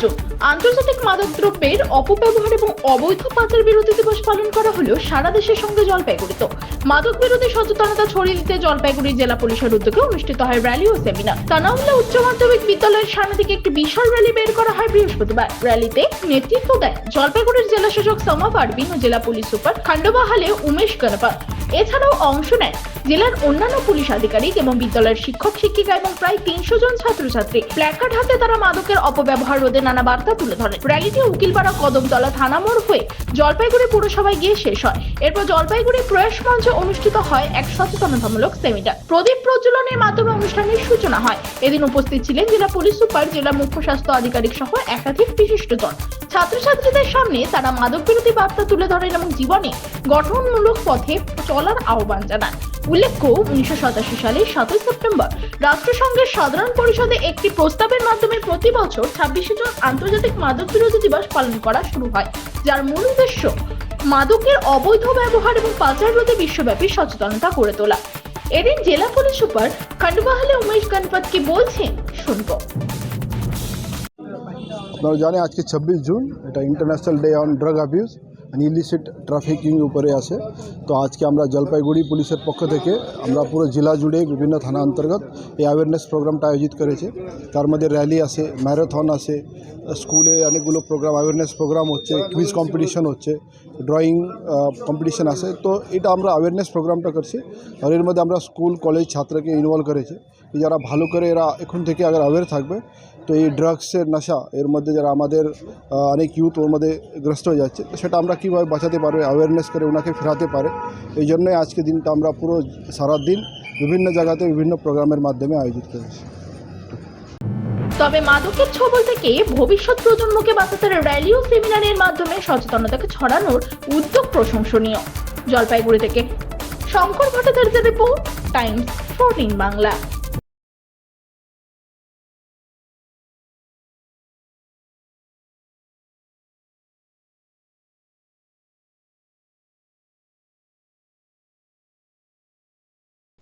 June আন্তর্জাতিক মাদক দ্রব্যের অপব্যবহার এবং অবৈধ পাচার বিরোধী দিবস পালন করা হলো সারা দেশের সঙ্গে জলপাইগুড়িতে। মাদক বিরোধী সচেতনতা ছড়িয়ে দিতে জলপাইগুড়ি জেলা পুলিশের উদ্যোগে অনুষ্ঠিত হয় র্যালি ও সেমিনার। তানাউল্লা উচ্চ মাধ্যমিক বিদ্যালয়ের সামনে থেকে একটি বিশাল র্যালি বের করা হয় বৃহস্পতিবার। র্যালিতে নেতৃত্ব দেয় জলপাইগুড়ির জেলা শাসক সমা পারবিন ও জেলা পুলিশ সুপার খান্ডবাহালে উমেশ গণপত। এছাড়াও অংশ নেন জেলার অন্যান্য পুলিশ আধিকারিক এবং বিদ্যালয়ের শিক্ষক, শিক্ষিকা এবং প্রায় তিনশো জন ছাত্রছাত্রী। প্ল্যাকার্ড হাতে তারা মাদকের অপব্যবহার রোধে নানা বার্তা তুলে ধরেন। র্যালিটি উকিলপাড়া কদমতলা থানা মোড় হয়ে জলপাইগুড়ি পুরসভায় গিয়ে শেষ হয়। এরপর জলপাইগুড়ি প্রয়াস মঞ্চে অনুষ্ঠিত হয় এক সচেতনতামূলক সেমিনার। প্রদীপ প্রজ্বলনের মাধ্যমে অনুষ্ঠানের সূচনা হয়। এদিন উপস্থিত ছিলেন জেলা পুলিশ সুপার, জেলা মুখ্য স্বাস্থ্য আধিকারিক সহ একাধিক বিশিষ্টজন। ছাত্রছাত্রীদের সামনে তারা মাদক বিরোধী বার্তা তুলে ধরেন এবং জীবনে গঠনমূলক পথে চলার আহ্বান জানান। উল্লেখ্য, উনিশশো সাতাশি সালের সাতই সেপ্টেম্বর রাষ্ট্রসংঘের সাধারণ পরিষদে একটি প্রস্তাবের মাধ্যমে প্রতি বছর ছাব্বিশে জুন আন্তর্জাতিক মাদক বিরোধী দিবস পালন করা শুরু হয়, যার মূল উদ্দেশ্য মাদকের অবৈধ ব্যবহার এবং পাচার রোধে বিশ্বব্যাপী সচেতনতা গড়ে তোলা। এদিন জেলা পুলিশ সুপার খন্ডবাহালে উমেশ গণপত কি বলছেন, শুনব। আপনারা জানেন আজকে ছাব্বিশ জুন, এটা international day on drug abuse and illicit trafficking উপরে আছে। তো আজকে আমরা জলপাইগুড়ি পুলিশের পক্ষ থেকে আমরা পুরো জেলা জুড়ে বিভিন্ন থানা অন্তর্গত এই অ্যাওয়ারনেস প্রোগ্রামটা আয়োজিত করেছে। তার মধ্যে র্যালি আছে ম্যারাথন আছে স্কুলে অনেকগুলো প্রোগ্রাম অ্যাওয়ারনেস প্রোগ্রাম হচ্ছে কুইজ কম্পিটিশন হচ্ছে ড্রয়িং কম্পিটিশন আছে। তো এটা আমরা অ্যাওয়ারনেস প্রোগ্রামটা করছি। আর এর মধ্যে আমরা স্কুল কলেজ ছাত্রকে ইনভলভ করেছি। যারা ভালো করে এরা এখন থেকে আগে অ্যাওয়ার থাকবে। তো এই ড্রাগসের নেশা, এর মধ্যে যারা আমাদের অনেক ইউথ ওর মধ্যে গ্রস্ত হয়ে যাচ্ছে সেটা আমরা কীভাবে বাঁচাতে পারবে অ্যাওয়ারনেস করে ওনাকে ফেরাতে পারে। এই জন্যই আজকে দিনটা আমরা পুরো সারা দিন বিভিন্ন জায়গাতে বিভিন্ন প্রোগ্রামের মাধ্যমে আয়োজিত করেছি। তবে মাদকের ছবল থেকে ভবিষ্যৎ প্রজন্মকে বাঁচাতে র্যালি ও সেমিনারের মাধ্যমে সচেতনতাকে ছড়ানোর উদ্যোগ প্রশংসনীয়। জলপাইগুড়ি থেকে শঙ্কর ভট্টাচার্যের রিপোর্ট টাইমস ফোরটিন বাংলা।